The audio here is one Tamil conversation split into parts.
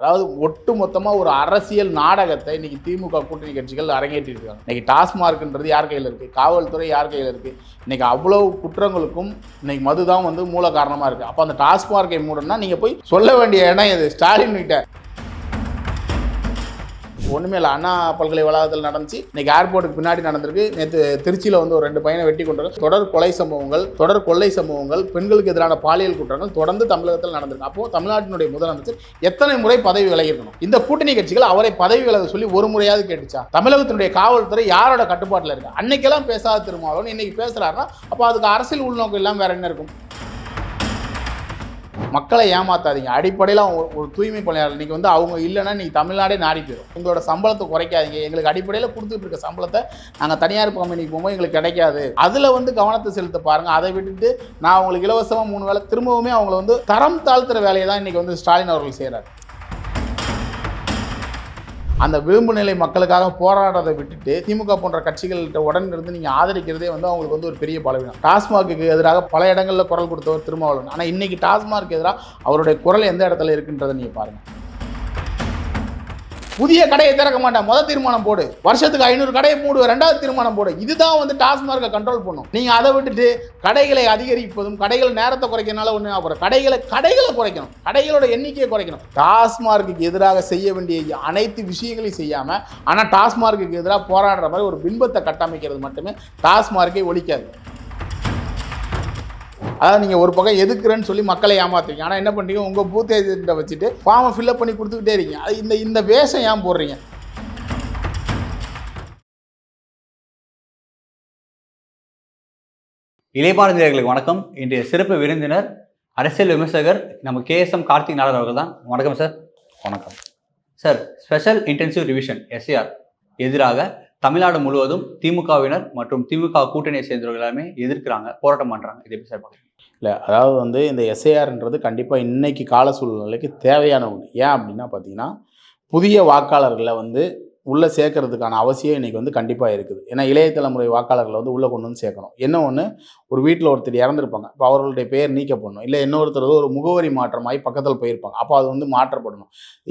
அதாவது ஒட்டு மொத்தமாக ஒரு அரசியல் நாடகத்தை இன்னைக்கு திமுக கூட்டணி கட்சிகள் அரங்கேற்றி இருக்காங்க. இன்னைக்கு டாஸ்மார்க்ன்றது யார் கையில் இருக்குது காவல்துறை யார் கையில் இருக்குது இன்னைக்கு அவ்வளோ குற்றங்களுக்கும் இன்னைக்கு மது தான் வந்து மூல காரணமாக இருக்குது அப்போ அந்த டாஸ்மார்க்கை மூடனா நீங்கள் போய் சொல்ல வேண்டிய இடம் இது ஸ்டாலின் கிட்ட ஒன்றுமே இல்லை. அண்ணா பல்கலை வளாகத்தில் நடந்துச்சு. இன்னைக்கு ஏர்போர்ட்டுக்கு பின்னாடி நடந்திருக்கு. நேற்று திருச்சியில் வந்து ஒரு ரெண்டு பையனை வெட்டி கொண்டு தொடர் கொலை சம்பவங்கள் தொடர் கொள்ளை சம்பவங்கள் பெண்களுக்கு எதிரான பாலியல் குற்றங்கள் தொடர்ந்து தமிழகத்தில் நடந்திருக்கு. அப்போ தமிழ்நாட்டினுடைய முதலமைச்சர் எத்தனை முறை பதவி விலகிருக்கணும் இந்த கூட்டணி கட்சிகள் அவரை பதவி விலக சொல்லி ஒரு முறையாவது கேட்டுச்சா? தமிழகத்தினுடைய காவல்துறை யாரோட கட்டுப்பாட்டில் இருக்கு? அன்னைக்கெல்லாம் பேசாத திருமாவளவன் இன்னைக்கு பேசுறாருன்னா அப்போ அதுக்கு அரசியல் உள்நோக்கம் இல்லாமல் வேற என்ன இருக்கும்? மக்களை ஏமாத்தாதீங்க. அடிப்படையில் அவங்க ஒரு- தூய்மை பணியாளர். இன்றைக்கி வந்து அவங்க இல்லைன்னா நீங்கள் தமிழ்நாடே நாடி போயிடும். உங்களோட சம்பளத்தை குறைக்காதீங்க. எங்களுக்கு அடிப்படையில் கொடுத்துட்டு இருக்க சம்பளத்தை நாங்கள் தனியார் கம்பெனிக்கு போகும்போது எங்களுக்கு கிடைக்காது. அதில் வந்து கவனத்தை செலுத்த பாருங்கள் அதை விட்டுட்டு நான் உங்களுக்கு இலவசமாக மூணு வேலை திரும்பவுமே அவங்கள வந்து தரம் தாழ்த்துற வேலையை தான் இன்றைக்கி வந்து ஸ்டாலின் அவர்கள் செய்கிறார் அந்த விளிம்பு நிலை மக்களுக்காக போராடுறதை விட்டுட்டு திமுக போன்ற கட்சிகள்கிட்ட உடன் இருந்து நீங்கள் ஆதரிக்கிறதே வந்து அவங்களுக்கு வந்து ஒரு பெரிய பலவீனம். டாஸ்மாக்கு எதிராக பல இடங்களில் குரல் கொடுத்தவர் திருமாவளவன். ஆனால் இன்னைக்கு டாஸ்மார்க்கு எதிராக அவருடைய குரல் எந்த இடத்துல இருக்குன்றதை நீங்கள் பாருங்கள் புதிய கடையை திறக்க மாட்டேன். முதல் தீர்மானம் போடு. வருஷத்துக்கு ஐநூறு கடையை மூடு. ரெண்டாவது தீர்மானம் போடு. இதுதான் வந்து டாஸ்மார்க்கை கண்ட்ரோல் பண்ணும். நீங்கள் அதை விட்டுட்டு கடைகளை அதிகரிப்பதும் கடைகள் நேரத்தை குறைக்கிறனால ஒன்று அப்புறம் கடைகளை கடைகளை குறைக்கணும். கடைகளோட எண்ணிக்கையை குறைக்கணும். டாஸ்மார்க்குக்கு எதிராக செய்ய வேண்டிய அனைத்து விஷயங்களையும் செய்யாமல் ஆனால் டாஸ்மார்க்குக்கு எதிராக போராடுற மாதிரி ஒரு பின்பத்தை கட்டமைக்கிறது மட்டுமே டாஸ்மார்க்கை ஒழிக்காது. அதாவது நீங்கள் ஒரு பக்கம் எதுக்குறேன்னு சொல்லி மக்களை ஏமாத்துறீங்க. ஆனால் என்ன பண்ணுறீங்க உங்கள் பூத் ஏஜென்ட்டை வச்சுட்டு ஃபார்மை ஃபில்அப் பண்ணி கொடுத்துக்கிட்டே இருக்கீங்க. அது இந்த இந்த வேஷம் ஏன் போடுறீங்க? இளையபாரதியர்களுக்கு வணக்கம். இன்றைய சிறப்பு விருந்தினர் அரசியல் விமர்சகர் நம்ம கேஎஸ்எம் கார்த்திக் நாடர் அவர்கள் தான். வணக்கம் சார் வணக்கம். Sir special intensive revision SAR எதிராக தமிழ்நாடு முழுவதும் திமுகவினர் மற்றும் திமுக கூட்டணியை சேர்ந்தவர்கள் எல்லாமே எதிர்க்கிறாங்க போராட்டம் பண்றாங்க. இதை எப்படி சார் பார்க்குறீங்க? இல்லை அதாவது வந்து இந்த எஸ்ஐஆர்ன்றது கண்டிப்பாக இன்றைக்கி கால சூழ்நிலைக்கு தேவையான ஒன்று ஏன் அப்படின்னா பார்த்திங்கன்னா புதிய வாக்காளர்களை வந்து உள்ளே சேர்க்கறதுக்கான அவசியம் இன்றைக்கி வந்து கண்டிப்பாக இருக்குது. ஏன்னா இளைய தலைமுறை வாக்காளர்களை வந்து உள்ளே கொண்டு வந்து சேர்க்கணும். என்ன ஒன்று ஒரு வீட்டில் ஒருத்தர் இறந்துருப்பாங்க. இப்போ அவர்களுடைய பெயர் நீக்கப்படணும். இல்லை இன்னொருத்தர் ஒரு முகவரி மாற்றமாகி பக்கத்தில் போயிருப்பாங்க. அப்போ அது வந்து மாற்றப்படணும்.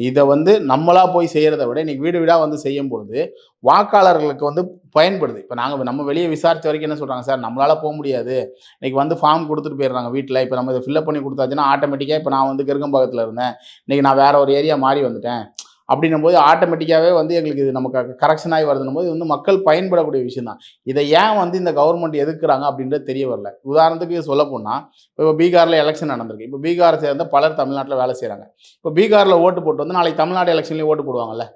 இதை வந்து நம்மளாக போய் செய்கிறத விட இன்றைக்கி வீடு வீடாக வந்து செய்யும் பொழுது வாக்காளர்களுக்கு வந்து பயன்படுது. இப்போ நாங்கள் நம்ம வெளியே விசாரித்த வரைக்கும் என்ன சொல்கிறாங்க சார் நம்மளால் போக முடியாது. இன்றைக்கி வந்து ஃபார்ம் கொடுத்துட்டு போயிடுறாங்க வீட்டில் இப்போ நம்ம இதை ஃபில்அப் பண்ணி கொடுத்தாச்சுன்னா ஆட்டோமேட்டிக்காக இப்போ நான் வந்து கிருகம்பாக்கத்தில் இருந்தேன். இன்னைக்கு நான் வேறு ஒரு ஏரியா மாறி வந்துட்டேன். அப்படின்னும் போது ஆட்டோமேட்டிக்காகவே வந்து எங்களுக்கு இது நமக்கு கரெக்ஷன் ஆகி வருதுன்னும் போது இது வந்து மக்கள் பயன்படக்கூடிய விஷயம் தான் இதை ஏன் வந்து இந்த கவர்மெண்ட் எதுக்குறாங்க அப்படின்றது தெரிய வரல. உதாரணத்துக்கு சொல்ல போனால் இப்போ பீகாரில் எலெக்ஷன் நடந்திருக்கு. இப்போ பீகாரை சேர்ந்த பலர் தமிழ்நாட்டில் வேலை செய்கிறாங்க இப்போ பீகாரில் ஓட்டு போட்டு வந்து நாளைக்கு தமிழ்நாடு எலெக்ஷன்லேயும் ஓட்டு போடுவாங்கல்ல.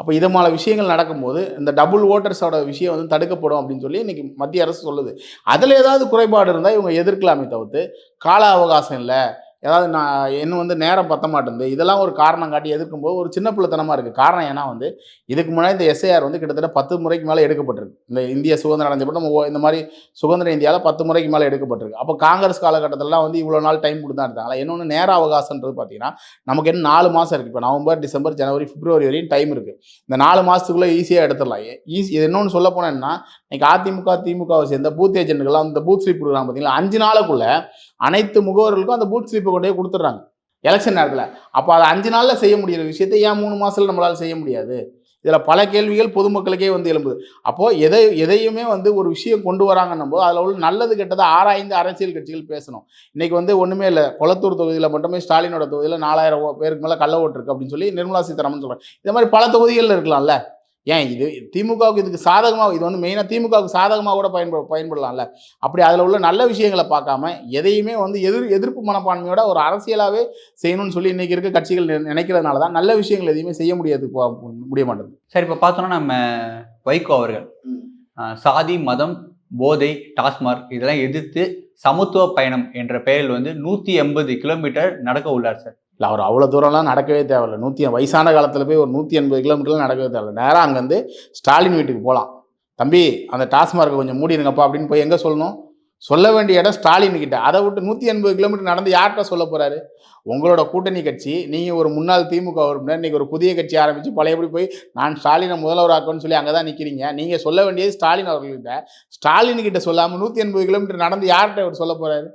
அப்போ இது மாதிரி விஷயங்கள் நடக்கும்போது இந்த டபுள் ஓட்டர்ஸோட விஷயம் வந்து தடுக்கப்படும் அப்படின்னு சொல்லி இன்றைக்கி மத்திய அரசு சொல்லுது. அதில் ஏதாவது குறைபாடு இருந்தால் இவங்க எதிர்க்கலாமே தவிர்த்து கால அவகாசம் இல்லை ஏதாவது நான் இன்னும் வந்து நேரம் பத்த மாட்டேங்குது. இதெல்லாம் ஒரு காரணம் காட்டி எதிர்க்கும்போது ஒரு சின்ன பிள்ளைத்தனமாக இருக்குது காரணம் ஏன்னா வந்து இதுக்கு முன்னாடி இந்த எஸ்ஐஆர் வந்து கிட்டத்தட்ட பத்து முறைக்கு மேலே எடுக்கப்பட்டிருக்கு. இந்த இந்திய சுதந்திரம் அடைஞ்சப்போ நம்ம இந்த மாதிரி சுதந்திர இந்தியாவில் பத்து முறைக்கு மேலே எடுக்கப்பட்டிருக்கு. அப்போ காங்கிரஸ் காலகட்டத்திலலாம் வந்து இவ்வளோ நாள் டைம் கொடுத்தா எடுத்தாங்களா இன்னொன்று நேர அவகாசன்றது பார்த்தீங்கன்னா நமக்கு என்ன நாலு மாதம் இருக்குது இப்போ நவம்பர் டிசம்பர் ஜனவரி பிப்ரவரி வரையும் டைம் இருக்குது இந்த நாலு மாதத்துக்குள்ளே ஈஸியாக எடுத்துடலாம். ஈஸி இது இன்னொன்று சொல்ல போனேன்னா இன்னைக்கு அதிமுக திமுகவை சேர்ந்த பூத் ஏஜென்ட்டுகள்லாம் அந்த பூத் ஸ்லீப் கொடுக்குறாங்க பார்த்தீங்களா அஞ்சு நாளுக்குள்ளே அனைத்து முகவர்களுக்கும் அந்த பூத் கொண்டு கொடுத்துட்றாங்க. எலெக்ஷன் நேரத்தில். அப்போ அதை அஞ்சு நாளில் செய்ய முடியிற விஷயத்தை ஏன் மூணு மாதத்தில் நம்மளால் செய்ய முடியாது? இதில் பல கேள்விகள் பொதுமக்களுக்கே வந்து எழும்புது. அப்போது எதை எதையுமே வந்து ஒரு விஷயம் கொண்டு வராங்கன்னும் போது அதில் உள்ள நல்லது கெட்டதை ஆராய்ந்து அரசியல் கட்சிகள் பேசணும். இன்றைக்கி வந்து ஒன்றுமே இல்லை கொளத்தூர் தொகுதியில் மட்டுமே ஸ்டாலினோட தொகுதியில் நாலாயிரம் பேருக்கு மேலே கள்ள ஓட்டுருக்கு அப்படின்னு சொல்லி நிர்மலா சீதாராமன் சொல்கிறாங்க இந்த மாதிரி பல தொகுதிகளில் இருக்கலாம்ல. ஏன் இது திமுகவுக்கு இதுக்கு சாதகமாக இது வந்து மெயினாக திமுகவுக்கு சாதகமாக கூட பயன்பட பயன்படலாம்ல. அப்படி அதில் உள்ள நல்ல விஷயங்களை பார்க்காம எதையுமே வந்து எதிர் எதிர்ப்பு மனப்பான்மையோட ஒரு அரசியலாகவே செய்யணும்னு சொல்லி இன்னைக்கு இருக்க கட்சிகள் நி- நினைக்கிறதுனால தான் நல்ல விஷயங்கள் எதையுமே செய்ய முடியாது போ- முடிய மாட்டேங்குது. சார் இப்போ பார்த்தோம்னா நம்ம வைகோ அவர்கள் சாதி மதம் போதை டாஸ்மார்க் இதெல்லாம் எதிர்த்து சமத்துவ பயணம் என்ற பெயரில் வந்து நூற்றி எண்பது கிலோமீட்டர் நடக்க உள்ளார் சார். இல்லை அவர் அவ்வளோ தூரம்லாம் நடக்கவே தேவையில்ல. நூற்றி வயசான காலத்தில் போய் ஒரு நூற்றி எண்பது கிலோமீட்டர்லாம் நடக்கவே தேவையில்ல. நேராக அங்கேருந்து ஸ்டாலின் வீட்டுக்கு போகலாம் தம்பி அந்த டாஸ்மார்க்கை கொஞ்சம் மூடிடுங்கப்பா அப்படின்னு போய் எங்கே சொல்லணும்? சொல்ல வேண்டிய இடம் ஸ்டாலின் கிட்ட. அதை விட்டு நூற்றி எண்பது கிலோமீட்டர் நடந்து யார்கிட்ட சொல்ல போகிறாரு உங்களோட கூட்டணி கட்சி நீங்கள் ஒரு முன்னாள் திமுக உறுப்பினர் இன்றைக்கி ஒரு புதிய கட்சி ஆரம்பித்து பழையபடி போய் நான் ஸ்டாலினை முதல்வராக்கணும்னு சொல்லி அங்கே தான் நிற்கிறீங்க நீங்கள் சொல்ல வேண்டியது ஸ்டாலின் அவர்கள்கிட்ட. ஸ்டாலின் கிட்ட சொல்லாமல் நூற்றி எண்பது கிலோமீட்டர் நடந்து யார்கிட்ட அவர் சொல்ல போகிறாரு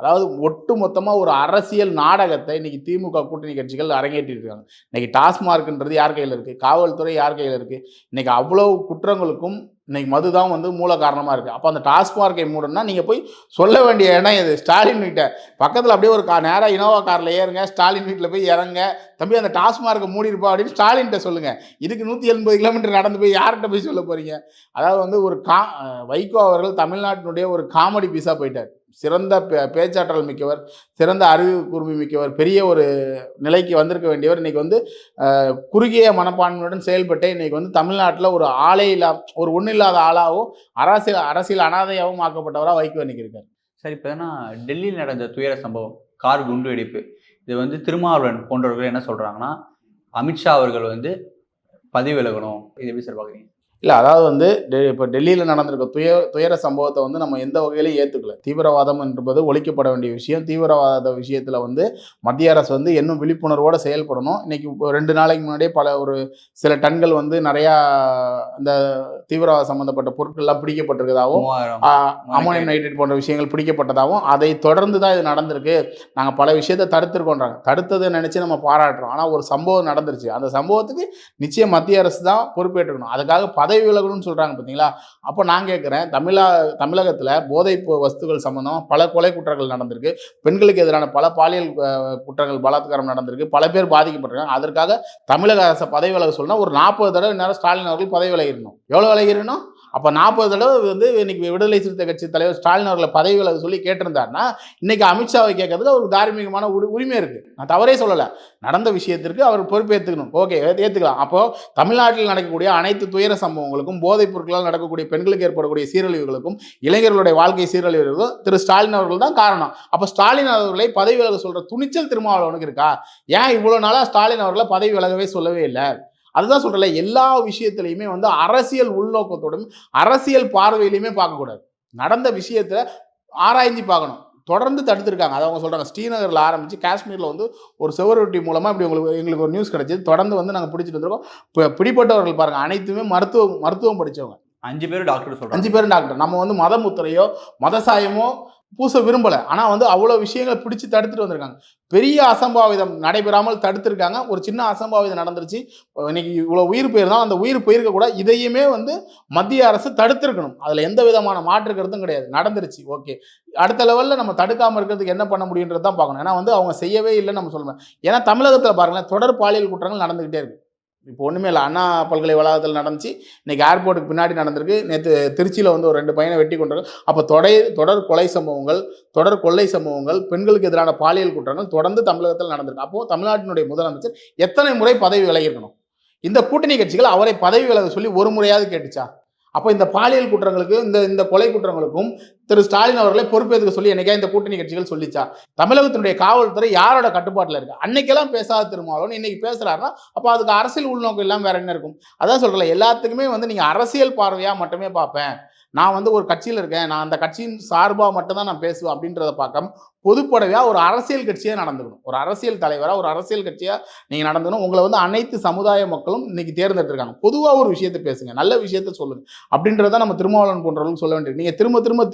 அதாவது ஒட்டு மொத்தமாக ஒரு அரசியல் நாடகத்தை இன்னைக்கு திமுக கூட்டணி கட்சிகள் அரங்கேற்றிட்டு இருக்காங்க. இன்னைக்கு டாஸ்மார்க்ன்றது யார் கையில் இருக்குது காவல்துறை யார் கையில் இருக்குது இன்னைக்கு அவ்வளோ குற்றங்களுக்கும் இன்னைக்கு மது தான் வந்து மூல காரணமாக இருக்குது அப்போ அந்த டாஸ்மார்க்கை மூடனா நீங்கள் போய் சொல்ல வேண்டிய இடம் இது ஸ்டாலின் கிட்ட பக்கத்தில் அப்படியே ஒரு கா நேராக இனோவா காரில் ஏறுங்க ஸ்டாலின் வீட்டில் போய் இறங்க. தம்பி அந்த டாஸ்மார்க்கை மூடிருப்பா அப்படின்னு ஸ்டாலின்கிட்ட சொல்லுங்கள் இதுக்கு நூற்றி எண்பது கிலோமீட்டர் நடந்து போய் யார்கிட்ட போய் சொல்ல போகிறீங்க அதாவது வந்து ஒரு கா வைகோ அவர்கள் தமிழ்நாட்டினுடைய ஒரு காமெடி பீஸாக போயிட்டார். சிறந்த பே- பேச்சாற்றல் மிக்கவர் சிறந்த அறிவு கூர்மை மிக்கவர் பெரிய ஒரு நிலைக்கு வந்திருக்க வேண்டியவர். இன்றைக்கி வந்து குறுகிய மனப்பான்மையுடன் செயல்பட்டு இன்றைக்கி வந்து தமிழ்நாட்டில் ஒரு ஆளே இல்லா ஒரு ஒன்றும் இல்லாத ஆளாகவும் அரசியல் அரசியல் அனாதையாகவும் ஆக்கப்பட்டவராக வைகோ இன்னைக்கு இருக்கார். சரி இப்போ என்ன டெல்லியில் நடந்த துயர சம்பவம் கார் குண்டு வெடிப்பு இது வந்து திருமாவளவன் போன்றவர்கள் என்ன சொல்கிறாங்கன்னா அமித்ஷா அவர்கள் வந்து பதவி விலகணும் இது எப்படி சார் பார்க்குறீங்க இல்லை அதாவது வந்து இப்போ டெல்லியில் நடந்திருக்க துய துயர சம்பவத்தை வந்து நம்ம எந்த வகையிலும் ஏற்றுக்கல தீவிரவாதம் என்பது ஒழிக்கப்பட வேண்டிய விஷயம். தீவிரவாத விஷயத்தில் வந்து மத்திய அரசு வந்து இன்னும் விழிப்புணர்வோடு செயல்படணும்? இன்னைக்கு இப்போ ரெண்டு நாளைக்கு முன்னாடியே பல ஒரு சில டன்கள் வந்து நிறையா இந்த தீவிரவாத சம்மந்தப்பட்ட பொருட்கள்லாம் பிடிக்கப்பட்டிருக்கதாகவும் அமோனியம் நைட்ரேட் போன்ற விஷயங்கள் பிடிக்கப்பட்டதாகவும் அதை தொடர்ந்து தான் இது நடந்திருக்கு. நாங்கள் பல விஷயத்தை தடுத்திருக்கோன்றாங்க. தடுத்ததை நினச்சி நம்ம பாராட்டுறோம். ஆனால் ஒரு சம்பவம் நடந்துருச்சு. அந்த சம்பவத்துக்கு நிச்சயம் மத்திய அரசு தான் பொறுப்பேற்றுக்கணும். அதுக்காக பதவி விலகணும்னு சொல்கிறாங்க பார்த்தீங்களா அப்போ நான் கேட்குறேன் தமிழா தமிழகத்தில் போதை வஸ்துகள் சம்மந்தமாக பல கொலை குற்றங்கள் நடந்திருக்கு. பெண்களுக்கு எதிரான பல பாலியல் குற்றங்கள் பலாத்காரம் நடந்திருக்கு. பல பேர் பாதிக்கப்பட்டிருக்காங்க. அதற்காக தமிழக அரசை பதவி விலக சொல்லணும் ஒரு நாற்பது தடவை நேரம் ஸ்டாலின் அவர்கள் பதவி விலகிடணும். எவ்வளோ விலகிடணும்? அப்போ நாற்பது தடவை வந்து இன்னைக்கு விடுதலை சிறுத்தை கட்சி தலைவர் ஸ்டாலின் அவர்களை பதவி விலக சொல்லி கேட்டிருந்தாருன்னா இன்னைக்கு அமித்ஷாவை கேட்கறதுக்கு அவருக்கு தார்மீகமான உரி- உரிமை இருக்கு. நான் தவறே சொல்லலை. நடந்த விஷயத்திற்கு அவர் பொறுப்பேற்றுக்கணும் ஓகே ஏற்றுக்கலாம் அப்போ தமிழ்நாட்டில் நடக்கக்கூடிய அனைத்து துயர சம்பவங்களுக்கும் போதைப் பொருட்களால் நடக்கக்கூடிய பெண்களுக்கு ஏற்படக்கூடிய சீரழிவுகளுக்கும் இளைஞர்களுடைய வாழ்க்கை சீரழிவுகளுக்கும் திரு ஸ்டாலின் அவர்கள் தான் காரணம். அப்போ ஸ்டாலின் அவர்களை பதவி விலக சொல்ற துணிச்சல் திருமாவளவனுக்கு இருக்கா? ஏன் இவ்வளோ நாளாக ஸ்டாலின் அவர்களை பதவி விலகவே சொல்லவே இல்லை? அதுதான் சொல்றல எல்லா விஷயத்திலையுமே வந்து அரசியல் உள்நோக்கத்தோடும் அரசியல் பார்வையிலையுமே பார்க்கக்கூடாது. நடந்த விஷயத்தை ஆராய்ஞ்சு பார்க்கணும். தொடர்ந்து தடுத்திருக்காங்க. அதை அவங்க சொல்றாங்க. ஸ்ரீநகரில் ஆரம்பிச்சு காஷ்மீரில் வந்து ஒரு செவரொட்டி மூலமாக இப்படி உங்களுக்கு எங்களுக்கு ஒரு நியூஸ் கிடைச்சது. தொடர்ந்து வந்து நாங்கள் பிடிச்சிட்டு வந்திருக்கோம். இப்போ பிடிப்பட்டவர்கள் பாருங்க. அனைத்துமே மருத்துவம் மருத்துவம் படிச்சவங்க. அஞ்சு பேர் டாக்டர் சொல்றாங்க. அஞ்சு பேரும் டாக்டர் நம்ம வந்து மத முத்திரையோ மத சாயமோ பூச விரும்பலை. ஆனால் வந்து அவ்வளோ விஷயங்களை பிடிச்சி தடுத்துட்டு வந்திருக்காங்க. பெரிய அசம்பாவிதம் நடைபெறாமல் தடுத்திருக்காங்க. ஒரு சின்ன அசம்பாவிதம் நடந்துருச்சு. இன்னைக்கு இவ்வளோ உயிர் போயிருந்தாலும் அந்த உயிர் போயிருக்க கூட இதையுமே வந்து மத்திய அரசு தடுத்திருக்கணும். அதில் எந்த விதமான மாற்று கருத்தும் கிடையாது. நடந்துருச்சு. ஓகே. அடுத்த லெவலில் நம்ம தடுக்காமல் இருக்கிறதுக்கு என்ன பண்ண முடியுன்றது தான் பார்க்கணும். ஏன்னா வந்து அவங்க செய்யவே இல்லைன்னு நம்ம சொல்லுவேன் ஏன்னா தமிழகத்தில் பாருங்களேன் தொடர் பாலியல் குற்றங்கள் நடந்துக்கிட்டே இருக்கு. இப்போ ஒன்றுமே இல்லை. அண்ணா பல்கலை வளாகத்தில் நடந்துச்சு. இன்னைக்கு ஏர்போர்ட்டுக்கு பின்னாடி நடந்திருக்கு. நேற்று திருச்சியில் வந்து ஒரு ரெண்டு பையனை வெட்டி கொண்டு அப்போ தொடை தொடர் கொலை சம்பவங்கள் தொடர் கொள்ளை சம்பவங்கள் பெண்களுக்கு எதிரான பாலியல் குற்றங்கள் தொடர்ந்து தமிழகத்தில் நடந்திருக்கு. அப்போது தமிழ்நாட்டினுடைய முதலமைச்சர் எத்தனை முறை பதவி விலகியிருக்கணும்? இந்த கூட்டணி கட்சிகள் அவரை பதவி விலக சொல்லி ஒரு முறையாவது கேட்டுச்சா? அப்போ இந்த பாலியல் குற்றங்களுக்கு இந்த இந்த கொலை குற்றங்களுக்கும் திரு ஸ்டாலின் அவர்களை பொறுப்பேற்க சொல்லி என்னைக்கா இந்த கூட்டணி கட்சிகள் சொல்லிச்சா? தமிழகத்தினுடைய காவல்துறை யாரோட கட்டுப்பாட்டில் இருக்கு? அன்னைக்கெல்லாம் பேசாத திருமாவளவன் இன்னைக்கு பேசுறாருன்னா அப்போ அதுக்கு அரசியல் உள்நோக்கம் எல்லாம் வேற என்ன இருக்கும்? அதான் சொல்றல எல்லாத்துக்குமே வந்து நீங்க அரசியல் பார்வையா மட்டுமே பார்ப்பேன். நான் வந்து ஒரு கட்சியில் இருக்கேன். நான் அந்த கட்சியின் சார்பாக மட்டும்தான் நான் பேசுவேன் அப்படின்றத பார்க்காம பொதுப்படவையாக ஒரு அரசியல் கட்சியாக நடந்துக்கணும். ஒரு அரசியல் தலைவராக ஒரு அரசியல் கட்சியாக நீங்கள் நடந்துக்கணும். உங்களை வந்து அனைத்து சமுதாய மக்களும் இன்னைக்கு தேர்ந்தெடுத்திருக்காங்க. பொதுவாக ஒரு விஷயத்தை பேசுங்க. நல்ல விஷயத்த சொல்லுங்க. அப்படின்றத நம்ம திருமாவளவன் போன்றவர்களுக்கு சொல்ல வேண்டியது நீங்கள் திரும்ப திரும்ப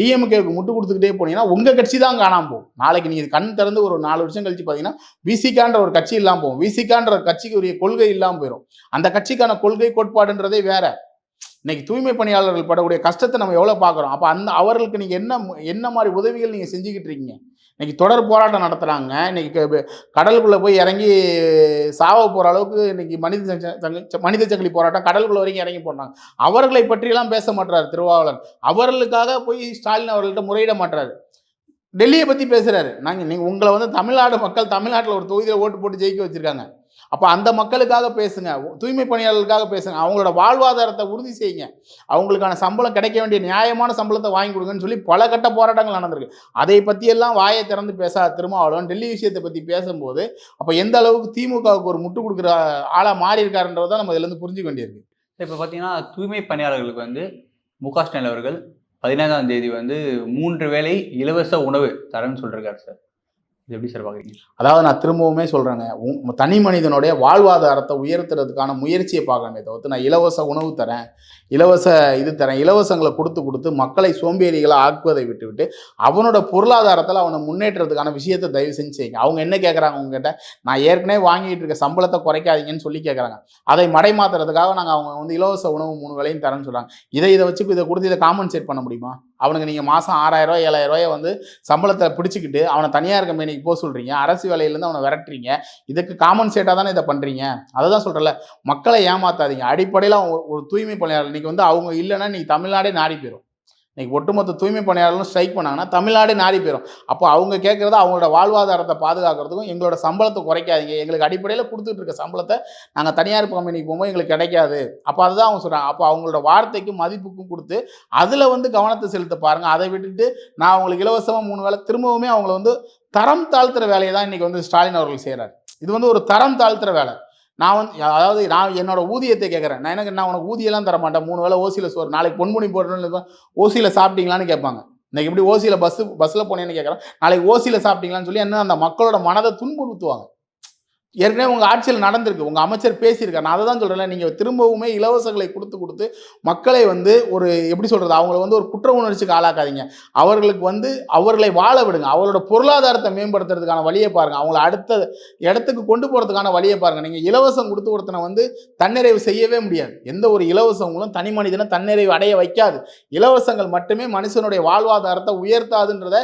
டிஎம்கேக்கு முட்டு கொடுத்துக்கிட்டே போனீங்கன்னா உங்கள் கட்சி தான் காணாமல் போகும். நாளைக்கு நீங்கள் கண் திறந்து ஒரு நாலு வருஷம் கழிச்சு பார்த்தீங்கன்னா விசிகான்ற ஒரு கட்சி இல்லாமல் போகும். விசிகான்ற ஒரு கட்சிக்கு உரிய கொள்கை இல்லாமல் போயிடும் அந்த கட்சிக்கான கொள்கை கோட்பாடுன்றதே வேற. இன்னைக்கு தூய்மை பணியாளர்கள் படக்கூடிய கஷ்டத்தை நம்ம எவ்வளோ பார்க்குறோம்? அப்போ அந்த அவர்களுக்கு நீங்கள் என்ன என்ன மாதிரி உதவிகள் நீங்கள் செஞ்சுக்கிட்டு இருக்கீங்க? இன்னைக்கு தொடர் போராட்டம் நடத்துகிறாங்க இன்னைக்கு கடலுக்குள்ளே போய் இறங்கி சாவ போகிற அளவுக்கு இன்னைக்கு மனித சங்க- மனித சங்கிலி போராட்டம் கடலுக்குள்ளே வரைக்கும் இறங்கி போடுறாங்க அவர்களை பற்றியெல்லாம் பேச மாட்டார் திருவாவலர் அவர்களுக்காக போய் ஸ்டாலின் அவர்கள்ட்ட முறையிட மாட்டார் டெல்லியை பற்றி பேசுகிறாரு நாங்கள் நீங்கள் உங்களை வந்து தமிழ்நாடு மக்கள் தமிழ்நாட்டில் ஒரு தொகுதியில் ஓட்டு போட்டு ஜெயிக்க வச்சுருக்காங்க. அப்போ அந்த மக்களுக்காக பேசுங்க தூய்மை பணியாளர்களுக்காக பேசுங்க. அவங்களோட வாழ்வாதாரத்தை உறுதி செய்யுங்க. அவங்களுக்கான சம்பளம் கிடைக்க வேண்டிய நியாயமான சம்பளத்தை வாங்கி கொடுங்கன்னு சொல்லி பல கட்ட போராட்டங்கள் நடந்திருக்கு. அதை பற்றியெல்லாம் வாயை திறந்து பேசாத திருமாவளவன் டெல்லி விஷயத்தை பற்றி பேசும்போது அப்போ எந்த அளவுக்கு திமுகவுக்கு ஒரு முட்டு கொடுக்குற ஆளாக மாறி இருக்காருன்றதை நம்ம இதுலேருந்து புரிஞ்சுக்க வேண்டியிருக்கு. இப்போ பார்த்தீங்கன்னா தூய்மை பணியாளர்களுக்கு வந்து மு க ஸ்டாலின் அவர்கள் பதினைந்தாம் தேதி வந்து மூன்று வேளை இலவச உணவு தரேன்னு சொல்லியிருக்காரு சார். இது எப்படி சார் பார்க்குறீங்க? அதாவது நான் திரும்பவுமே சொல்கிறேங்க தனி மனிதனுடைய வாழ்வாதாரத்தை உயர்த்துறதுக்கான முயற்சியை பார்க்கணுமே தவிர்த்து நான் இலவச உணவு தரேன் இலவச இது தரேன் இலவசங்களை கொடுத்து கொடுத்து மக்களை சோம்பேறிகளை ஆக்குவதை விட்டுவிட்டு அவனோட பொருளாதாரத்தில் அவனை முன்னேற்றத்துக்கான விஷயத்தை தயவு செஞ்சு செய்யுங்க. அவங்க என்ன கேட்குறாங்க உங்ககிட்ட? நான் ஏற்கனவே வாங்கிட்டு இருக்க சம்பளத்தை குறைக்காதீங்கன்னு சொல்லி கேட்குறாங்க அதை மடை மாற்றுறதுக்காக நாங்கள் அவங்க வந்து இலவச உணவு மூணு வேலையும் தரேன்னு சொல்கிறாங்க இதை இதை வச்சு இதை கொடுத்து இதை காம்பன்சேட் பண்ண முடியுமா? அவனுக்கு நீங்கள் மாதம் ஆறாயிரம் ரூபாய் ஏழாயிரம் ரூபாயை வந்து சம்பளத்தை பிடிச்சிக்கிட்டு அவனை தனியார் கம்பெனிக்கு போக சொல்கிறீங்க அரசு வேலையிலேருந்து அவனை விரட்டுறீங்க. இதுக்கு காம்பன்சேட்டாக தானே இதை பண்ணுறீங்க அதை தான் சொல்கிறல மக்களை ஏமாத்தாதீங்க. அடிப்படையில் ஒரு ஒரு தூய்மை பணியாளர். இன்றைக்கி வந்து அவங்க இல்லைன்னா இன்னைக்கு தமிழ்நாடே நாடி போயிடும் இன்னைக்கு ஒட்டுமொத்த தூய்மை பணியாளர்களும் ஸ்ட்ரைக் பண்ணாங்கன்னா தமிழ்நாடு நாடி போயிடும் அப்போ அவங்க கேட்குறது அவங்களோட வாழ்வாதாரத்தை பாதுகாக்கிறதுக்கும் எங்களோட சம்பளத்தை குறைக்காதீங்க. எங்களுக்கு அடிப்படையில் கொடுத்துட்டு இருக்க சம்பளத்தை நாங்கள் தனியார் கம்பெனிக்கு போகும்போது எங்களுக்கு கிடைக்காது. அப்போ அதுதான் அவங்க சொல்கிறாங்க அப்போ அவங்களோட வார்த்தைக்கும் மதிப்புக்கும் கொடுத்து அதில் வந்து கவனத்தை செலுத்த பாருங்கள் அதை விட்டுட்டு நான் அவங்களுக்கு இலவசமாக மூணு வேளை திரும்பவுமே அவங்கள வந்து தரம் தாழ்த்துற வேலையை தான் இன்றைக்கி வந்து ஸ்டாலின் அவர்கள் செய்கிறார் இது வந்து ஒரு தரம் தாழ்த்துற வேலை. நான் வந்து அதாவது நான் என்னோட ஊதியத்தை கேட்குறேன். நான் எனக்கு நான் உனக்கு ஊதியெல்லாம் தர மாட்டேன் மூணு வேளை ஓசியில் சோறு. நாளைக்கு பொன்முனி போடுறேன்னு ஓசியில் சாப்பிட்டீங்களான்னு கேட்பாங்க. இன்னைக்கு எப்படி ஓசியில் பஸ்ஸு பஸ்ஸில் போனேன்னு கேட்குறேன். நாளைக்கு ஓசியில் சாப்பிட்டீங்களான்னு சொல்லி என்ன அந்த மக்களோட மனதை துன்புறுத்துவாங்க. ஏற்கனவே உங்கள் ஆட்சியில் நடந்திருக்கு. உங்கள் அமைச்சர் பேசியிருக்காரு. நான் அதை தான் சொல்கிறேன் நீங்கள் திரும்பவுமே இலவசங்களை கொடுத்து கொடுத்து மக்களை வந்து ஒரு எப்படி சொல்கிறது அவங்கள வந்து ஒரு குற்ற உணர்ச்சிக்கு ஆளாக்காதீங்க. அவர்களுக்கு வந்து அவர்களை வாழ விடுங்க. அவரோட பொருளாதாரத்தை மேம்படுத்துறதுக்கான வழியை பாருங்கள் அவங்கள அடுத்த இடத்துக்கு கொண்டு போகிறதுக்கான வழியை பாருங்கள் நீங்கள் இலவசம் கொடுத்து ஒருத்தனை வந்து தன்னிறைவு செய்யவே முடியாது. எந்த ஒரு இலவசங்களும் தனி மனிதனை தன்னிறைவு அடைய வைக்காது. இலவசங்கள் மட்டுமே மனுஷனுடைய வாழ்வாதாரத்தை உயர்த்தாதுன்றத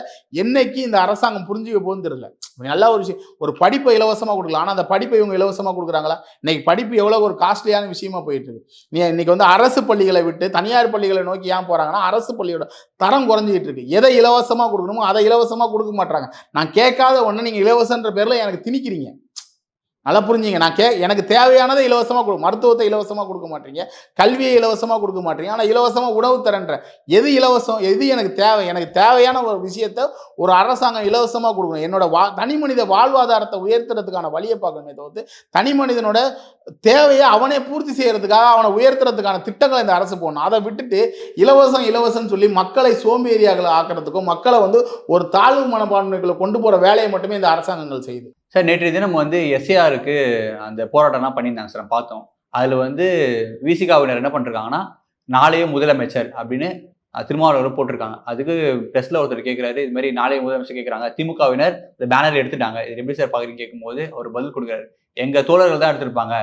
என்னைக்கு இந்த அரசாங்கம் புரிஞ்சுக்க போகுது தெரியல. நல்ல ஒரு விஷயம் ஒரு படிப்பை இலவசமாக கொடுக்கலாம் ஆனால் அந்த படிப்பை இவங்க இலவசமாக கொடுக்குறாங்களா? இன்னைக்கு படிப்பு எவ்வளோ ஒரு காஸ்ட்லியான விஷயமா போயிட்டு இருக்கு நீ இன்னைக்கு வந்து அரசு பள்ளிகளை விட்டு தனியார் பள்ளிகளை நோக்கி ஏன் போகிறாங்கன்னா அரசு பள்ளியோட தரம் குறைஞ்சிக்கிட்டு இருக்கு எதை இலவசமாக கொடுக்கணுமோ அதை இலவசமாக கொடுக்க மாட்டாங்க நான் கேட்காத ஒன்று நீங்கள் இலவசன்ற பேரில் எனக்கு திணிக்கிறீங்க. நல்லா புரிஞ்சுங்க. நான் கே எனக்கு தேவையானதை இலவசமாக கொடு மருத்துவத்தை இலவசமாக கொடுக்க மாட்டீங்க. கல்வியை இலவசமாக கொடுக்க மாட்டீங்க. ஆனால் இலவசமாக உணவு தரன்ற எது இலவசம் எது எனக்கு தேவை? எனக்கு தேவையான ஒரு விஷயத்த ஒரு அரசாங்கம் இலவசமாக கொடுக்கணும். என்னோட வா தனி மனித வாழ்வாதாரத்தை உயர்த்துறதுக்கான வழியை பார்க்கணுமே தவிர்த்து தனி மனிதனோட தேவையை அவனே பூர்த்தி செய்கிறதுக்காக அவனை உயர்த்துறதுக்கான திட்டங்களை இந்த அரசு போடணும். அதை விட்டுட்டு இலவசம் இலவசம்னு சொல்லி மக்களை சோம்பேறியாக ஆக்கிறதுக்கும் மக்களை வந்து ஒரு தாழ்வு மனப்பான்மைகளை கொண்டு போகிற வேலையை மட்டுமே இந்த அரசாங்கங்கள் செய்யுது. சார் நேற்றைய தினம் வந்து எஸ்ஏஆருக்கு அந்த போராட்டம்லாம் பண்ணியிருந்தாங்க சார் பார்த்தோம். அதில் வந்து விசிகாவினர் என்ன பண்ணிருக்காங்கன்னா நாளைய முதலமைச்சர் அப்படின்னு திருமாவளவர் போட்டிருக்காங்க. அதுக்கு ப்ரெஸ்ல ஒருத்தர் கேட்குறாரு இது மாதிரி நாளைய முதலமைச்சர் கேட்குறாங்க திமுகவினர் இந்த பேனர் எடுத்துட்டாங்க. இது எப்படி சார் பார்க்குறீங்க கேட்கும்போது அவர் பதில் கொடுக்குறாரு. எங்கள் தோழர்கள் தான் எடுத்திருப்பாங்க.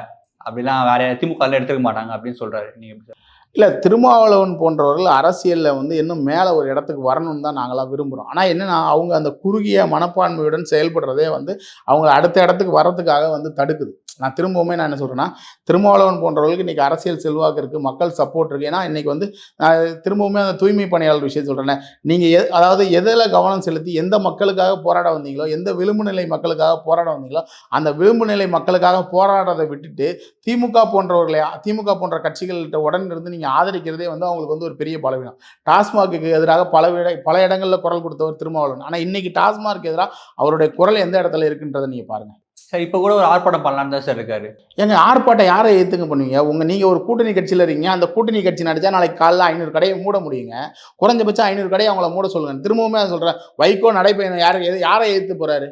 அப்படிலாம் வேற திமுக எடுத்துக்க மாட்டாங்க அப்படின்னு சொல்றாரு. நீங்கள் எப்படி சார் இல்லை திருமாவளவன் போன்றவர்கள் அரசியலில் வந்து இன்னும் மேலே ஒரு இடத்துக்கு வரணும்னு தான் நாங்களாம் விரும்புகிறோம் ஆனால் என்னென்னா அவங்க அந்த குறுகிய மனப்பான்மையுடன் செயல்படுறதே வந்து அவங்க அடுத்த இடத்துக்கு வர்றதுக்காக வந்து தடுக்குது. நான் திரும்பவுமே நான் என்ன சொல்கிறேன்னா திருமாவளவன் போன்றவர்களுக்கு இன்றைக்கி அரசியல் செல்வாக்கு இருக்குது மக்கள் சப்போர்ட் இருக்குது ஏன்னா இன்றைக்கி வந்து நான் திரும்பவுமே அந்த தூய்மை பணியாளர் விஷயம் சொல்கிறேன் நீங்கள் எ அதாவது எதில் கவனம் செலுத்தி எந்த மக்களுக்காக போராட வந்தீங்களோ எந்த விளிம்பு நிலை மக்களுக்காக போராட வந்தீங்களோ அந்த விளிம்பு நிலை மக்களுக்காக போராடுறதை விட்டுட்டு திமுக போன்றவர்களை திமுக போன்ற கட்சிகள்கிட்ட உடனிருந்து இருந்து நீங்கள் ஆதரிக்கிறதே வந்து அவங்களுக்கு வந்து ஒரு பெரிய பலவீனம். டாஸ்மாக்கு எதிராக பல விட பல இடங்களில் குரல் கொடுத்தவர் திருமாவளவன். ஆனால் இன்னைக்கு டாஸ்மார்க்கு எதிராக அவருடைய குரல் எந்த இடத்துல இருக்குன்றதை நீங்கள் பாருங்கள் சார் இப்போ கூட ஒரு ஆர்ப்பாட்டம் பண்ணலான்னு தான் சார் இருக்காரு. ஏங்க ஆர்ப்பாட்டம் யாரை ஏற்றுங்க பண்ணுவீங்க? உங்கள் நீங்கள் ஒரு கூட்டணி கட்சியில் இருக்கீங்க. அந்த கூட்டணி கட்சி நடிச்சா நாளைக்கு காலைல ஐநூறு கடையை மூட முடியுங்க. குறைஞ்சபட்சம் ஐநூறு கடையை அவங்கள மூட சொல்லுங்க. திரும்பவுமே நான் சொல்கிறேன் வைகோ நடைபயணம் யாரை எது யாரை எதிர்த்து போகிறாரு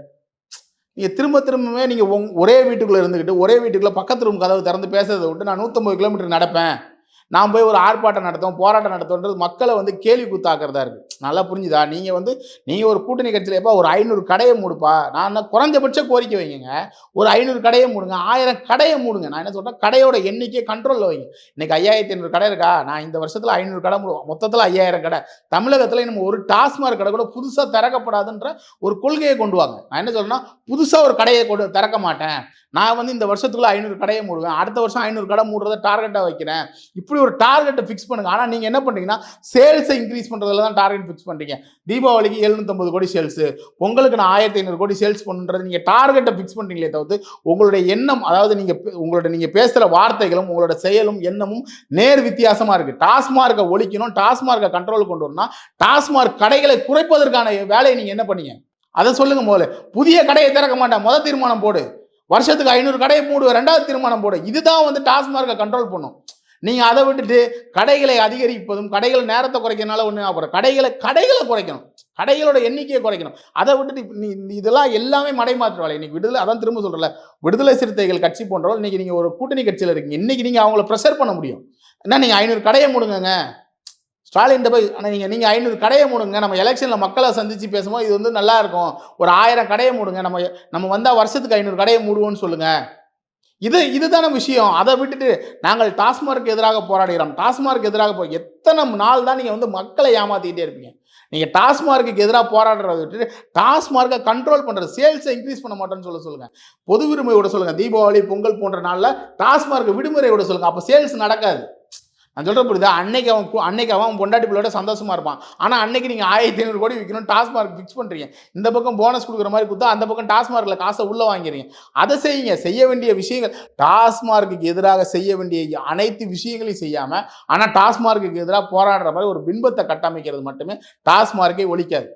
நீங்கள் திரும்ப திரும்பவே நீங்கள் ஒரே வீட்டுக்குள்ளே இருந்துக்கிட்டு ஒரே வீட்டுக்குள்ளே பக்கத்து ரூம் கதவு திறந்து பேசுறதை விட்டு நான் நூற்றம்பது கிலோமீட்டர் நடப்பேன். நான் போய் ஒரு ஆர்ப்பாட்டம் நடத்துவோம் போராட்டம் நடத்துவோன்றது மக்களை வந்து கேள்வி கூத்தாக்குறதா இருக்குது நல்லா புரிஞ்சுதா? நீங்கள் வந்து நீங்கள் ஒரு கூட்டணி கட்சியில் எப்போ ஒரு ஐநூறு கடையை மூடுப்பா? நான் என்ன குறைஞ்சபட்ச கோரிக்கை வைங்க. ஒரு ஐநூறு கடையை மூடுங்க ஆயிரம் கடையை மூடுங்க. நான் என்ன சொல்கிறேன் கடையோட எண்ணிக்கையை கண்ட்ரோலில் வைங்க. இன்னைக்கு ஐயாயிரத்தி ஐநூறு கடை இருக்கா? நான் இந்த வருஷத்தில் ஐநூறு கடை மூடுவோம் மொத்தத்தில் ஐயாயிரம் கடை. தமிழகத்தில் நம்ம ஒரு டாஸ்மாக் கடை கூட புதுசாக திறக்கப்படாதுன்ற ஒரு கொள்கையை கொண்டு வாங்க. நான் என்ன சொல்கிறேன்னா புதுசாக ஒரு கடையை கொண்டு திறக்க மாட்டேன். நான் வந்து இந்த வருஷத்துக்குள்ள ஐநூறு கடையை மூடுவேன். அடுத்த வருஷம் ஐநூறு கடை மூடுறத டார்கெட்டாக வைக்கிறேன். இப்படி ஒரு டார்கெட்டை ஃபிக்ஸ் பண்ணுங்க. ஆனால் நீங்கள் என்ன பண்ணுறீங்கன்னா சேல்ஸை இன்க்ரீஸ் பண்ணுறதுல தான் டார்கெட் ஃபிக்ஸ் பண்ணுறீங்க தீபாவளிக்கு எழுநூத்தம்பது கோடி சேல்ஸு பொங்கலுக்கு நான் ஆயிரத்தி ஐநூறு கோடி சேல்ஸ் பண்ணுறது நீங்கள் டார்கெட்டை ஃபிக்ஸ் பண்ணுறீங்களே தவிர்த்து உங்களுடைய எண்ணம் அதாவது நீங்கள் உங்களோட நீங்கள் பேசுகிற வார்த்தைகளும் உங்களோட செயலும் எண்ணமும் நேர் வித்தியாசமாக இருக்குது டாஸ்மார்க்கை ஒழிக்கணும் டாஸ்மார்க்கை கண்ட்ரோல் கொண்டு வரணும்னா டாஸ்மார்க் கடைகளை குறைப்பதற்கான வேலையை நீங்கள் என்ன பண்ணீங்க? அதை சொல்லுங்க முதல்ல. புதிய கடையை திறக்க மாட்டேன். முதல் தீர்மானம் போடு. வருஷத்துக்கு ஐநூறு கடையை மூடு. ரெண்டாவது தீர்மானம் போடு. இதுதான் வந்து டாஸ்மார்க்கை கண்ட்ரோல் பண்ணும். நீங்கள் அதை விட்டுட்டு கடைகளை அதிகரிப்பதும் கடைகள் நேரத்தை குறைக்கிறனால ஒன்று அப்புறம் கடைகளை கடைகளை குறைக்கணும். கடைகளோட எண்ணிக்கையை குறைக்கணும். அதை விட்டுட்டு நீ இதெல்லாம் எல்லாமே மடைமாற்றுவாள். இன்னைக்கு விடுதலை அதான் திரும்ப சொல்கிறல விடுதலை சிறுத்தைகள் கட்சி போன்றவள் இன்னைக்கு நீங்கள் ஒரு கூட்டணி கட்சியில் இருக்கீங்க. இன்னைக்கு நீங்கள் அவங்கள ப்ரெஷர் பண்ண முடியும். என்ன நீங்கள் ஐநூறு கடையை மூடுங்கங்க. ஸ்டாலின் போய் ஆனால் நீங்கள் நீங்கள் ஐநூறு கடையை மூடுங்க. நம்ம எலெக்ஷனில் மக்களை சந்திச்சு பேசும்போது இது வந்து நல்லா இருக்கும். ஒரு ஆயிரம் கடையை மூடுங்க. நம்ம நம்ம வந்தால் வருஷத்துக்கு ஐநூறு கடையை மூடுவோம்னு சொல்லுங்கள் இது இதுதான விஷயம். அதை விட்டுட்டு நாங்கள் டாஸ்மார்க்கு எதிராக போராடுகிறோம். டாஸ்மார்க்கு எதிராக போ எத்தனை நாள் தான் நீங்கள் வந்து மக்களை ஏமாத்திக்கிட்டே இருப்பீங்க. நீங்கள் டாஸ்மார்க்கு எதிராக போராடுறத விட்டுட்டு டாஸ்மார்க்கை கண்ட்ரோல் பண்ணுற சேல்ஸை இன்க்ரீஸ் பண்ண மாட்டேன்னு சொல்ல சொல்லுங்கள் பொது விடுமுறை விட தீபாவளி பொங்கல் போன்ற நாளில் டாஸ்மார்க் விடுமுறை விட அப்போ சேல்ஸ் நடக்காது. நான் சொல்கிற புரியுதா? அன்னைக்கு அவன் அன்னைக்கு அவன் பொண்டாட்டி பிள்ளையோட சந்தோஷமா இருப்பான். ஆனால் அன்னைக்கு நீங்கள் ஆயிரத்தி ஐநூறு கோடி விற்கணும் டாஸ்மார்க் ஃபிக்ஸ் பண்ணுறீங்க இந்த பக்கம் போனஸ் கொடுக்குற மாதிரி கொடுத்தா அந்த பக்கம் டாஸ்மார்க்கில் காசை உள்ளே வாங்கிறீங்க அதை செய்யுங்க. செய்ய வேண்டிய விஷயங்கள் டாஸ்மார்க்குக்கு எதிராக செய்ய வேண்டிய அனைத்து விஷயங்களையும் செய்யாமல் ஆனால் டாஸ்மார்க்குக்கு எதிராக போராடுற மாதிரி ஒரு பின்பத்தை கட்டமைக்கிறது மட்டுமே டாஸ்மார்க்கை ஒழிக்காது.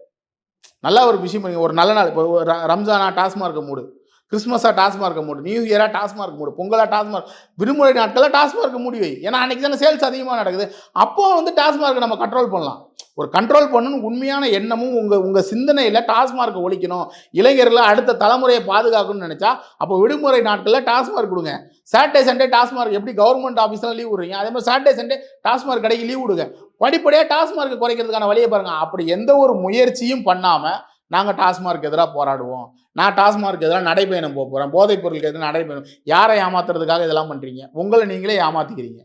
நல்ல ஒரு விஷயம் பண்ணுங்க. ஒரு நல்ல நாள். இப்போ ர- ரம்ஜானா டாஸ்மார்க்கை மூடு. கிறிஸ்மஸாக டாஸ்மார்க்கை மூடு நியூ இயராக டாஸ்மார்க் மூடு பொங்கலாக டாஸ்மார்க் விடுமுறை நாட்களில் டாஸ்மார்க் மூடி வை. ஏன்னா அன்றைக்கி தானே சேல்ஸ் அதிகமாக நடக்குது. அப்போ வந்து டாஸ்மார்க்கை நம்ம கண்ட்ரோல் பண்ணலாம். ஒரு கண்ட்ரோல் பண்ணணும் உண்மையான எண்ணமும் உங்கள் உங்கள் சிந்தனையில் டாஸ்மார்க்கை ஒழிக்கணும். இளைஞர்களை அடுத்த தலைமுறையை பாதுகாக்கணும்னு நினச்சா அப்போ விடுமுறை நாட்களில் டாஸ்மார்க் கொடுங்க. சாட்டர்டே சண்டே டாஸ்மார்க் எப்படி கவர்மெண்ட் ஆஃபீஸ்லாம் லீவ் விடுறீங்க? அதே மாதிரி சாட்டர்டே சண்டே டாஸ்மார்க் கடைக்கு லீவ் விடுங்க. படிப்படியாக டாஸ்மார்க்கை குறைக்கிறதுக்கான வழியை பாருங்கள் அப்படி எந்த ஒரு முயற்சியும் பண்ணாமல் நாங்கள் டாஸ்மார்க் எதிராக போராடுவோம். நான் டாஸ்மார்க் எதிராக நடைபயணம் போக போகிறேன் போதைப் பொருளுக்கு எதிராக நடைபயணம் யாரை ஏமாத்துறதுக்காக இதெல்லாம் பண்ணுறீங்க உங்களை நீங்களே ஏமாத்திக்கிறீங்க.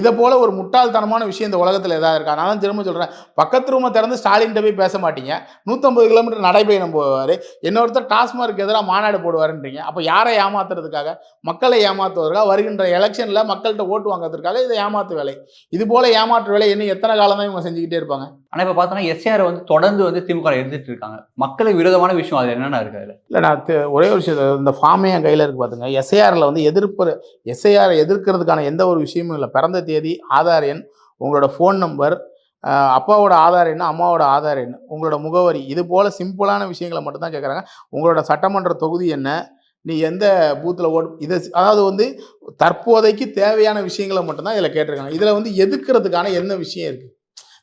இதை போல ஒரு முட்டாள்தனமான விஷயம் இந்த உலகத்தில் எதாவது இருக்கா? நான் திரும்ப சொல்கிறேன் பக்கத்து ரூமை திறந்து ஸ்டாலின்கிட்ட போய் பேச மாட்டீங்க. நூற்றம்பது கிலோமீட்டர் நடைபயணம் போவார். இன்னொருத்தர் டாஸ்மார்க் எதிராக மாநாடு போடுவாருன்றீங்க. அப்போ யாரை ஏமாத்துறதுக்காக? மக்களை ஏமாத்துவதற்காக வருகின்ற எலெக்ஷனில் மக்கள்கிட்ட ஓட்டு வாங்குறதுக்காக இதை ஏமாத்து வேலை. இது போல ஏமாற்று வேலை இன்னும் எத்தனை காலம் தான் இவங்க செஞ்சுக்கிட்டே இருப்பாங்க? ஆனா இப்ப பார்த்தோம்னா எஸ்ஏஆர் வந்து தொடர்ந்து வந்து திமுக எடுத்துட்டு இருக்காங்க. மக்களுக்கு விரோதமான விஷயம் அது என்னென்ன இருக்கு அதுல. இல்லை நான் ஒரே ஒரு விஷயம் இந்த ஃபார்மே என் கையில் இருக்கு பார்த்துங்க எஸ்ஐஆரில் வந்து எதிர்ப்பு எஸ்ஐஆர் எதிர்க்கிறதுக்கான எந்த ஒரு விஷயமும் இல்லை. பிறந்த தேதி ஆதார் எண் உங்களோட ஃபோன் நம்பர் அப்பாவோட ஆதார் எண் அம்மாவோட ஆதார் எண் உங்களோட முகவரி இது போல் சிம்பிளான விஷயங்களை மட்டும்தான் கேட்குறாங்க உங்களோட சட்டமன்ற தொகுதி என்ன நீ எந்த பூத்தில் ஓட் இதை அதாவது வந்து தற்போதைக்கு தேவையான விஷயங்களை மட்டும்தான் இதில் கேட்டிருக்காங்க. இதில் வந்து எதுக்கிறதுக்கான என்ன விஷயம் இருக்குது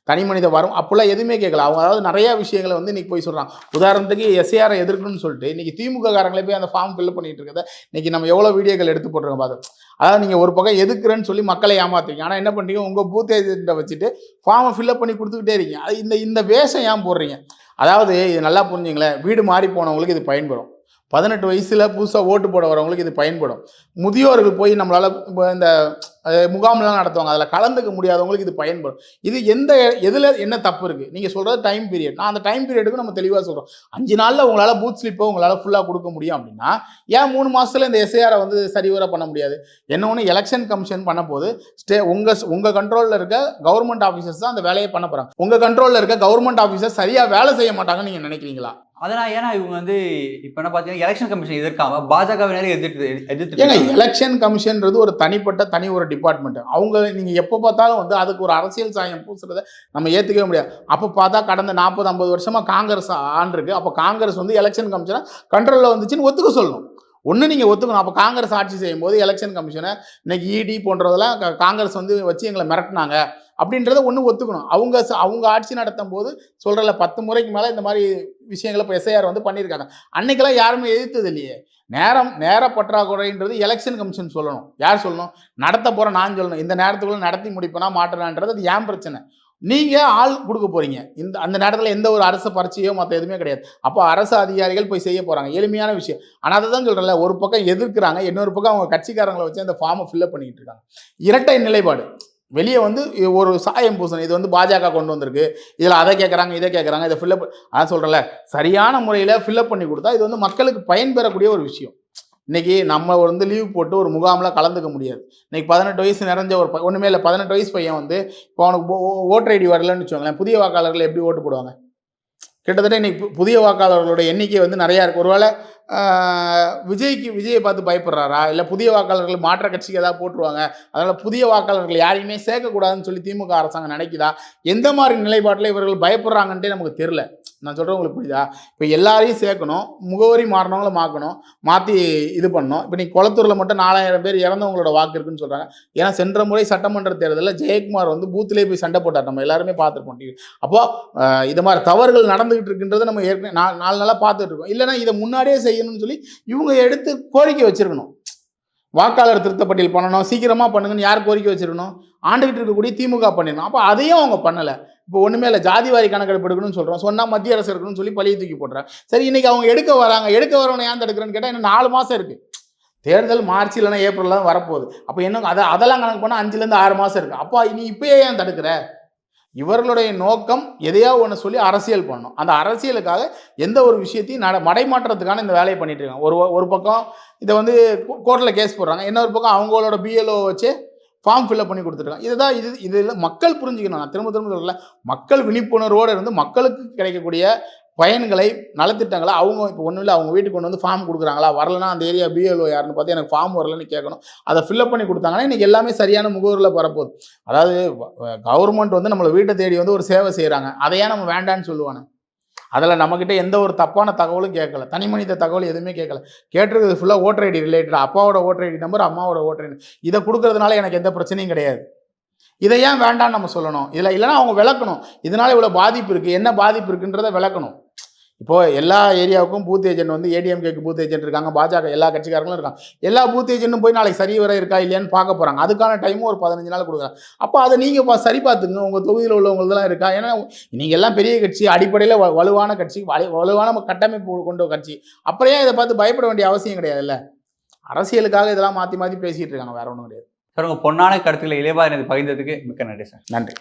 தனிமனித வாரம் வரும் அப்போல்லாம் எதுவுமே கேட்கல. அவங்க அதாவது நிறைய விஷயங்களை வந்து இன்னைக்கு போய் சொல்கிறாங்க உதாரணத்துக்கு எஸ்ஏஆரை எதிர்க்கணும்னு சொல்லிட்டு இன்னைக்கு திமுக காரங்களே போய் அந்த ஃபார்ம் ஃபில் பண்ணிட்டு இருக்கத இன்னைக்கு நம்ம எவ்வளோ வீடியோக்கள் எடுத்து போட்டிருக்கோம் பார்த்து அதாவது நீங்கள் ஒரு பக்கம் எதுக்குறேன்னு சொல்லி மக்களை ஏமாத்துறீங்க. ஆனால் என்ன பண்ணுறீங்க உங்கள் பூத் ஏஜென்ட்டை வச்சுட்டு ஃபார்மை ஃபில்அப் பண்ணி கொடுத்துக்கிட்டே இருக்கீங்க. அது இந்த இந்த வேஷம் ஏன் போடுறீங்க? அதாவது இது நல்லா புரிஞ்சுங்களேன். வீடு மாறி போனவங்களுக்கு இது பயன்படும். பதினெட்டு வயசில் புதுசாக ஓட்டு போட வரவங்களுக்கு இது பயன்படும். முதியோர்கள் போய் நம்மளால் இப்போ இந்த முகாம்லாம் நடத்துவாங்க. அதில் கலந்துக்க முடியாதவங்களுக்கு இது பயன்படும். இது எந்த எதில் என்ன தப்பு இருக்குது நீங்கள் சொல்கிறது டைம் பீரியட் நான் அந்த டைம் பீரியடுக்கு நம்ம தெளிவாக சொல்கிறோம் அஞ்சு நாளில் உங்களால் பூத் ஸ்லிப்பை உங்களால் ஃபுல்லாக கொடுக்க முடியும் அப்படின்னா ஏன் மூணு மாதத்தில் இந்த எஸ்ஏஆரை வந்து சரிவர பண்ண முடியாது? என்ன ஒன்று எலெக்ஷன் கமிஷன் பண்ண போது ஸ்டே உங்கள் உங்கள் கண்ட்ரோலில் இருக்க கவர்மெண்ட் ஆஃபீஸர்ஸ் தான் அந்த வேலையை பண்ண போகிறாங்க உங்கள் கண்ட்ரோலில் இருக்க கவர்மெண்ட் ஆஃபீஸர் சரியாக வேலை செய்ய மாட்டாங்கன்னு நீங்கள் நினைக்கிறீங்களா? அதனால ஏன்னா இவங்க வந்து இப்ப என்ன பாத்தீங்கன்னா எலெக்ஷன் கமிஷன் எதிர்க்காம பாஜகவினரே எதிர்த்து எதிர்த்து இருக்காங்க. எலெக்ஷன் கமிஷன்ன்றது ஒரு தனிப்பட்ட தனி ஒரு டிபார்ட்மெண்ட் அவங்க நீங்கள் எப்போ பார்த்தாலும் வந்து அதுக்கு ஒரு அரசியல் சாயம் பூசுறத நம்ம ஏற்றுக்கவே முடியாது. அப்போ பார்த்தா கடந்த நாற்பது ஐம்பது வருஷமாக காங்கிரஸ் ஆண்டிருக்கு. அப்போ காங்கிரஸ் வந்து எலெக்ஷன் கமிஷனை கண்ட்ரோலில் வந்துச்சுன்னு ஒத்துக்க சொல்லணும் ஒன்று நீங்கள் ஒத்துக்கணும். அப்போ காங்கிரஸ் ஆட்சி செய்யும்போது எலெக்ஷன் கமிஷனை இன்னைக்கு இடி போன்றதெல்லாம் காங்கிரஸ் வந்து வச்சு எங்களை மிரட்டினாங்க. அப்படின்றத ஒன்று ஒத்துக்கணும். அவங்க அவங்க ஆட்சி நடத்தும் போது சொல்கிறல பத்து முறைக்கு மேலே இந்த மாதிரி விஷயங்களை இப்போ எஸ்ஐஆர் வந்து பண்ணியிருக்காங்க. அன்னைக்கெல்லாம் யாருமே எதிர்த்தது இல்லையே. நேரம் நேர பற்றாக்குறைன்றது எலெக்ஷன் கமிஷன் சொல்லணும். யார் சொல்லணும்? நடத்த போகிற நான் சொல்லணும். இந்த நேரத்துக்குள்ளே நடத்தி முடிப்பேனா மாட்டேனான்றது அது ஏன் பிரச்சனை? நீங்கள் ஆள் கொடுக்க போகிறீங்க இந்த அந்த நேரத்தில் எந்த ஒரு அரசு பரீட்சையோ மற்ற எதுவுமே கிடையாது. அப்போ அரசு அதிகாரிகள் போய் செய்ய போகிறாங்க எளிமையான விஷயம். ஆனால் அதை தான் சொல்கிறல ஒரு பக்கம் எதிர்க்கிறாங்க இன்னொரு பக்கம் அவங்க கட்சிக்காரங்களை வச்சு அந்த ஃபார்மை ஃபில்அப் பண்ணிக்கிட்டு இருக்காங்க. இரட்டை நிலைப்பாடு. வெளியே வந்து ஒரு சாயம் பூசணும். இது வந்து பாஜக கொண்டு வந்திருக்கு. இதில் அதை கேட்குறாங்க இதை கேட்குறாங்க இதை ஃபில்லப் அதான் சொல்கிறேன்ல சரியான முறையில் ஃபில்லப் பண்ணி கொடுத்தா இது வந்து மக்களுக்கு பயன்பெறக்கூடிய ஒரு விஷயம். இன்னைக்கு நம்ம வந்து லீவ் போட்டு ஒரு முகாமில் கலந்துக்க முடியாது. இன்னைக்கு பதினெட்டு வயசு நிறைஞ்ச ஒரு ஒன்றுமே இல்லை பதினெட்டு வயசு பையன் வந்து இப்போ அவனுக்கு ஓ- ஓட்டர் ஐடி வரலன்னு வச்சுக்கோங்களேன் புதிய வாக்காளர்கள் எப்படி ஓட்டு போடுவாங்க? கிட்டத்தட்ட இன்னைக்கு பு- புதிய வாக்காளர்களோட எண்ணிக்கை வந்து நிறையா இருக்குது ஒருவேளை விஜய்க்கு விஜயை பார்த்து பயப்படுறாரா? இல்லை புதிய வாக்காளர்கள் மாற்ற கட்சிக்கு ஏதாவது போட்டுருவாங்க? அதனால் புதிய வாக்காளர்கள் யாரையுமே சேர்க்கக்கூடாதுன்னு சொல்லி திமுக அரசாங்கம் நினைக்குதா? எந்த மாதிரி நிலைப்பாட்டில் இவர்கள் பயப்படுறாங்கன்ட்டே நமக்கு தெரில நான் சொல்கிறேன் உங்களுக்கு புரியுதா? இப்போ எல்லாரையும் சேர்க்கணும் முகவரி மாறினவங்கள மாற்றணும் மாற்றி இது பண்ணணும். இப்போ நீ குளத்தூரில் மட்டும் நாலாயிரம் பேர் இறந்தவங்களோட வாக்கு இருக்குன்னு சொல்கிறாங்க ஏன்னா சென்ற முறை சட்டமன்ற தேர்தலில் ஜெயக்குமார் வந்து பூத்திலே போய் சண்டை போட்டார். நம்ம எல்லாருமே பார்த்துருப்போம் டிவி அப்போது இது மாதிரி தவறுகள் நடந்துகிட்டு இருக்கின்றதை நம்ம ஏற்கனவே நாலு நாளாக பார்த்துட்டு இருக்கோம். இல்லைன்னா இதை முன்னாடியே செய்யணும்னு சொல்லி இவங்க எடுத்து கோரிக்கை வச்சுருக்கணும். வாக்காளர் திருத்தப்பட்டியல் பண்ணணும் சீக்கிரமாக பண்ணுங்கன்னு யார் கோரிக்கை வச்சிருக்கணும்? ஆண்டுகிட்டு இருக்கக்கூடிய திமுக பண்ணிடணும். அப்போ அதையும் அவங்க பண்ணலை. இப்போ ஒன்றுமே இல்லை ஜாதிவாரி கணக்கெடுப்பு எடுக்கணும்னு சொல்கிறோம் சொன்னால் மத்திய அரசு இருக்கணும்னு சொல்லி பழிய தூக்கி போடுறேன் சரி இன்றைக்கி அவங்க எடுக்க வராங்க. எடுக்க வரவனை ஏன் தடுக்கிறேன்னு கேட்டால் இன்னும் நாலு மாதம் இருக்குது தேர்தல் மார்ச் இல்லைன்னா ஏப்ரல் தான் வரப்போகுது. அப்போ என்ன அதை அதெல்லாம் கணக்கு பண்ணால் அஞ்சுலேருந்து ஆறு மாதம் இருக்குது அப்போ நீ இப்பயே ஏன் தடுக்கிற? இவர்களுடைய நோக்கம் எதையோ ஒன்று சொல்லி அரசியல் பண்ணணும். அந்த அரசியலுக்காக எந்த ஒரு விஷயத்தையும் நட மடைமாற்றத்துக்கான இந்த வேலையை பண்ணிட்டு இருக்காங்க. ஒரு ஒரு பக்கம் இதை வந்து கோர்ட்டில் கேஸ் போடுறாங்க. இன்னொரு பக்கம் அவங்களோட பிஎல்ஓ வச்சு ஃபார்ம் ஃபில்அப் பண்ணி கொடுத்துருக்காங்க. இதுதான் இது இதில் மக்கள் புரிஞ்சுக்கணும். நான் திரும்ப திரும்ப சொல்லல மக்கள் விழிப்புணர்வோடு இருந்து மக்களுக்கு கிடைக்கக்கூடிய பயன்களை நலத்திட்டங்களை அவங்க இப்போ ஒன்றும் இல்லை அவங்க வீட்டுக்கு கொண்டு வந்து ஃபார்ம் கொடுக்குறாங்களா? வரலன்னா அந்த ஏரியா பிஎல்ஓ யாருன்னு பார்த்து எனக்கு ஃபார்ம் வரலன்னு கேட்கணும். அதை ஃபில்அப் பண்ணி கொடுத்தாங்கன்னா இன்றைக்கி எல்லாமே சரியான முகவரில் வரப்போகுது. அதாவது கவர்மெண்ட் வந்து நம்மளை வீட்டை தேடி வந்து ஒரு சேவை செய்கிறாங்க அதையே நம்ம வேண்டான்னு சொல்லுவானே? அதில் நம்மக்கிட்ட எந்த ஒரு தப்பான தகவலும் கேட்கல. தனி மனித தகவல் எதுவுமே கேட்கல. கேட்டிருக்கிறது ஃபுல்லாக ஓட்டர் ஐடி ரிலேட்டட் அப்பாவோட ஓட்டர் ஐடி நம்பர் அம்மாவோட ஓட்டர் ஐடி இதை கொடுக்கறதுனால எனக்கு எந்த பிரச்சனையும் கிடையாது. இதை ஏன் வேண்டாம்னு நம்ம சொல்லணும்? இதில் இல்லைன்னா அவங்க விளக்கணும். இதனால் இவ்வளோ பாதிப்பு இருக்குது என்ன பாதிப்பு இருக்குன்றதை விளக்கணும். இப்போ எல்லா ஏரியாவுக்கும் பூத் ஏஜென்ட் வந்து ஏடிஎம்கேக்கு பூத் ஏஜென்ட் இருக்காங்க பாஜக எல்லா கட்சிக்காரங்களும் இருக்காங்க. எல்லா பூத் ஏஜென்ட்டும் போய் நாளைக்கு சரி வர இருக்கா இல்லையான்னு பார்க்க போகிறாங்க அதுக்கான டைமும் ஒரு பதினஞ்சு நாள் கொடுக்குறாங்க. அப்போ அதை நீங்கள் பா சரி பார்த்துங்க உங்கள் தொகுதியில் உள்ளவங்களதெல்லாம் இருக்கா? ஏன்னா நீங்கள் எல்லாம் பெரிய கட்சி அடிப்படையில் வலுவான கட்சி வலு- வலுவான கட்டமைப்பு கொண்ட கட்சி. அப்புறம் ஏன் இதை பார்த்து பயப்பட வேண்டிய அவசியம் கிடையாதுல்ல? அரசியலுக்காக இதெல்லாம் மாற்றி மாற்றி பேசிகிட்டு இருக்காங்க. வேற ஒன்றும் கிடையாது. சார் உங்க பொன்னான கருத்துக்களை இளையபாரதி பகிர்ந்ததுக்கு மிக்க நன்றி சார். நன்றி.